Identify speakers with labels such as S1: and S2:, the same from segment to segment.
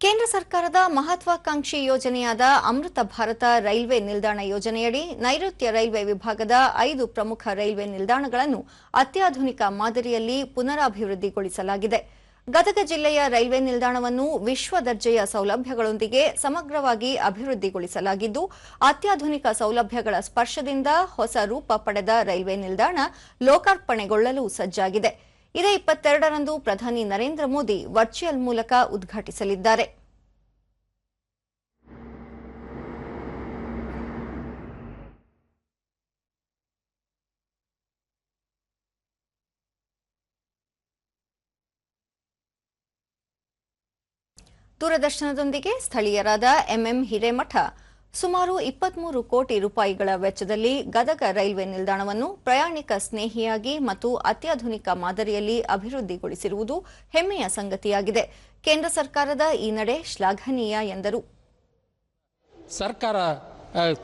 S1: ಕೇಂದ್ರ ಸರ್ಕಾರದ ಮಹತ್ವಾಕಾಂಕ್ಷಿ ಯೋಜನೆಯಾದ ಅಮೃತ ಭಾರತ ರೈಲ್ವೆ ನಿಲ್ದಾಣ ಯೋಜನೆಯಡಿ ನೈಋತ್ಯ ರೈಲ್ವೆ ವಿಭಾಗದ ಐದು ಪ್ರಮುಖ ರೈಲ್ವೆ ನಿಲ್ದಾಣಗಳನ್ನು ಅತ್ಯಾಧುನಿಕ ಮಾದರಿಯಲ್ಲಿ ಪುನರಾಭಿವೃದ್ಧಿಗೊಳಿಸಲಾಗಿದೆ. ಗದಗ ಜಿಲ್ಲೆಯ ರೈಲ್ವೆ ನಿಲ್ದಾಣವನ್ನು ವಿಶ್ವ ದರ್ಜೆಯ ಸೌಲಭ್ಯಗಳೊಂದಿಗೆ ಸಮಗ್ರವಾಗಿ ಅಭಿವೃದ್ಧಿಗೊಳಿಸಲಾಗಿದ್ದು, ಅತ್ಯಾಧುನಿಕ ಸೌಲಭ್ಯಗಳ ಸ್ಪರ್ಶದಿಂದ ಹೊಸ ರೂಪ ಪಡೆದ ರೈಲ್ವೆ ನಿಲ್ದಾಣ ಲೋಕಾರ್ಪಣೆಗೊಳ್ಳಲು ಸಜ್ಜಾಗಿದೆ. ಇದೇ ಇಪ್ಪತ್ತೆರಡರಂದು ಪ್ರಧಾನಿ ನರೇಂದ್ರ ಮೋದಿ ವರ್ಚುವಲ್ ಮೂಲಕ ಉದ್ಘಾಟಿಸಲಿದ್ದಾರೆ. ದೂರದರ್ಶನದೊಂದಿಗೆ ಸ್ಥಳೀಯರಾದ ಎಂಎಂ ಹಿರೇಮಠ ಸುಮಾರು ಇಪ್ಪತ್ಮೂರು ಕೋಟಿ ರೂಪಾಯಿಗಳ ವೆಚ್ಚದಲ್ಲಿ ಗದಗ ರೈಲ್ವೆ ನಿಲ್ದಾಣವನ್ನು ಪ್ರಯಾಣಿಕ ಸ್ನೇಹಿಯಾಗಿ ಮತ್ತು ಅತ್ಯಾಧುನಿಕ ಮಾದರಿಯಲ್ಲಿ ಅಭಿವೃದ್ಧಿಗೊಳಿಸಿರುವುದು ಹೆಮ್ಮೆಯ ಸಂಗತಿಯಾಗಿದೆ. ಕೇಂದ್ರ ಸರ್ಕಾರದ ಈ ನಡೆ ಶ್ಲಾಘನೀಯ ಎಂದರು.
S2: ಸರ್ಕಾರ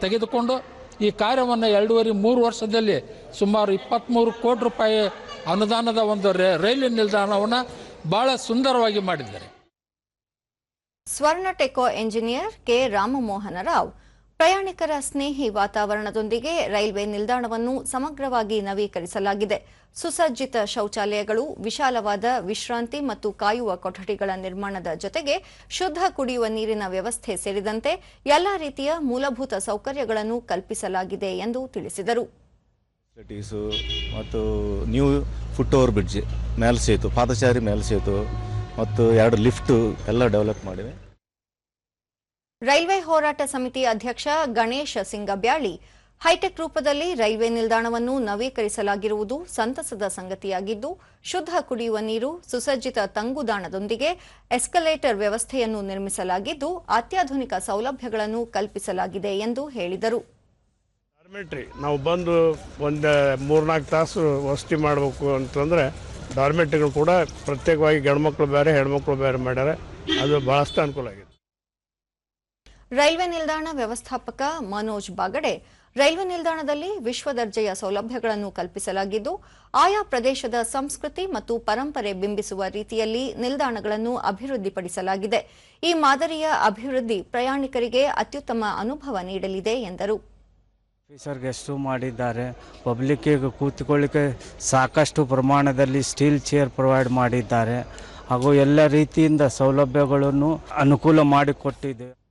S2: ತೆಗೆದುಕೊಂಡು ಈ ಕಾರ್ಯವನ್ನು ಎರಡೂವರೆ ಮೂರು ವರ್ಷದಲ್ಲಿ ಸುಮಾರು ಇಪ್ಪತ್ತ್ಮೂರು ಕೋಟಿ ರೂಪಾಯಿ ಅನುದಾನದ ಒಂದು ರೈಲ್ವೆ ರೈಲು ನಿಲ್ದಾಣವನ್ನು ಬಹಳ ಸುಂದರವಾಗಿ ಮಾಡಿದ್ದಾರೆ.
S1: ಸ್ವರ್ಣ ಟೆಕೋ ಎಂಜಿನಿಯರ್ ಕೆ. ರಾಮಮೋಹನ ರಾವ್ ಪ್ರಯಾಣಿಕರ ಸ್ನೇಹಿ ವಾತಾವರಣದೊಂದಿಗೆ ರೈಲ್ವೆ ನಿಲ್ದಾಣವನ್ನು ಸಮಗ್ರವಾಗಿ ನವೀಕರಿಸಲಾಗಿದೆ. ಸುಸಜ್ಜಿತ ಶೌಚಾಲಯಗಳು, ವಿಶಾಲವಾದ ವಿಶ್ರಾಂತಿ ಮತ್ತು ಕಾಯುವ ಕೊಠಡಿಗಳ ನಿರ್ಮಾಣದ ಜೊತೆಗೆ ಶುದ್ಧ ಕುಡಿಯುವ ನೀರಿನ ವ್ಯವಸ್ಥೆ ಸೇರಿದಂತೆ ಎಲ್ಲಾ ರೀತಿಯ ಮೂಲಭೂತ ಸೌಕರ್ಯಗಳನ್ನು ಕಲ್ಪಿಸಲಾಗಿದೆ ಎಂದು ತಿಳಿಸಿದರು.
S3: ಮತ್ತು ನ್ಯೂ ಫುಟ್ ಓವರ್ ಬ್ರಿಡ್ಜ್ ಮೇಲ್ಸೇತು, ಪಾದಚಾರಿ ಮೇಲ್ಸೇತು ಮತ್ತು ಎರಡು ಲಿಫ್ಟ್ ಎಲ್ಲ ಡೆವಲಪ್ ಮಾಡಿವೆ.
S1: ರೈಲ್ವೆ ಹೋರಾಟ ಸಮಿತಿ ಅಧ್ಯಕ್ಷ ಗಣೇಶ ಸಿಂಗಬ್ಯಾಳಿ. ಹೈಟೆಕ್ ರೂಪದಲ್ಲಿ ರೈಲ್ವೆ ನಿಲ್ದಾಣವನ್ನು ನವೀಕರಿಸಲಾಗಿರುವುದು ಸಂತಸದ ಸಂಗತಿಯಾಗಿದ್ದು, ಶುದ್ಧ ಕುಡಿಯುವ ನೀರು, ಸುಸಜ್ಜಿತ ತಂಗುದಾಣದೊಂದಿಗೆ ಎಸ್ಕಲೇಟರ್ ವ್ಯವಸ್ಥೆಯನ್ನು ನಿರ್ಮಿಸಲಾಗಿದ್ದು, ಅತ್ಯಾಧುನಿಕ ಸೌಲಭ್ಯಗಳನ್ನು ಕಲ್ಪಿಸಲಾಗಿದೆ ಎಂದು ಹೇಳಿದರು.
S4: ಡಾರ್ಮೆಟ್ರಿ ನಾವು ಬಂದು ಒಂದು ಮೂರ್ನಾಲ್ಕು ತಾಸು ವಸತಿ ಮಾಡಬೇಕು ಅಂತಂದ್ರೆ ಡಾರ್ಮೆಟ್ರಿಗಳು ಕೂಡ ಪ್ರತ್ಯೇಕವಾಗಿ ಗಂಡ್ಮಕ್ಳು ಬೇರೆ, ಹೆಣ್ಮಕ್ಳು ಬೇರೆ ಮಾಡ್ಯಾರ. ಅದು ಬಹಳಷ್ಟು ಅನುಕೂಲ ಆಗಿದೆ.
S1: ರೈಲ್ವೆ ನಿಲ್ದಾಣ ವ್ಯವಸ್ಥಾಪಕ ಮನೋಜ್ ಬಾಗಡೆ, ರೈಲ್ವೆ ನಿಲ್ದಾಣದಲ್ಲಿ ವಿಶ್ವ ದರ್ಜೆಯ ಸೌಲಭ್ಯಗಳನ್ನು ಕಲ್ಪಿಸಲಾಗಿದ್ದು, ಆಯಾ ಪ್ರದೇಶದ ಸಂಸ್ಕೃತಿ ಮತ್ತು ಪರಂಪರೆ ಬಿಂಬಿಸುವ ರೀತಿಯಲ್ಲಿ ನಿಲ್ದಾಣಗಳನ್ನು ಅಭಿವೃದ್ಧಿಪಡಿಸಲಾಗಿದೆ. ಈ ಮಾದರಿಯ ಅಭಿವೃದ್ಧಿ ಪ್ರಯಾಣಿಕರಿಗೆ ಅತ್ಯುತ್ತಮ ಅನುಭವ ನೀಡಲಿದೆ ಎಂದರು.
S5: ಆಫೀಸರ್ ಗೆಸ್ಟು ಮಾಡಿದ್ದಾರೆ. ಪಬ್ಲಿಕ್ಕಿಗೆ ಕೂತ್ಕೊಳ್ಳಿಕ್ಕೆ ಸಾಕಷ್ಟು ಪ್ರಮಾಣದಲ್ಲಿ ಸ್ಟೀಲ್ ಚೇರ್ ಪ್ರೊವೈಡ್ ಮಾಡಿದ್ದಾರೆ. ಹಾಗೂ ಎಲ್ಲ ರೀತಿಯಿಂದ ಸೌಲಭ್ಯಗಳನ್ನು ಅನುಕೂಲ ಮಾಡಿಕೊಟ್ಟಿದೆ.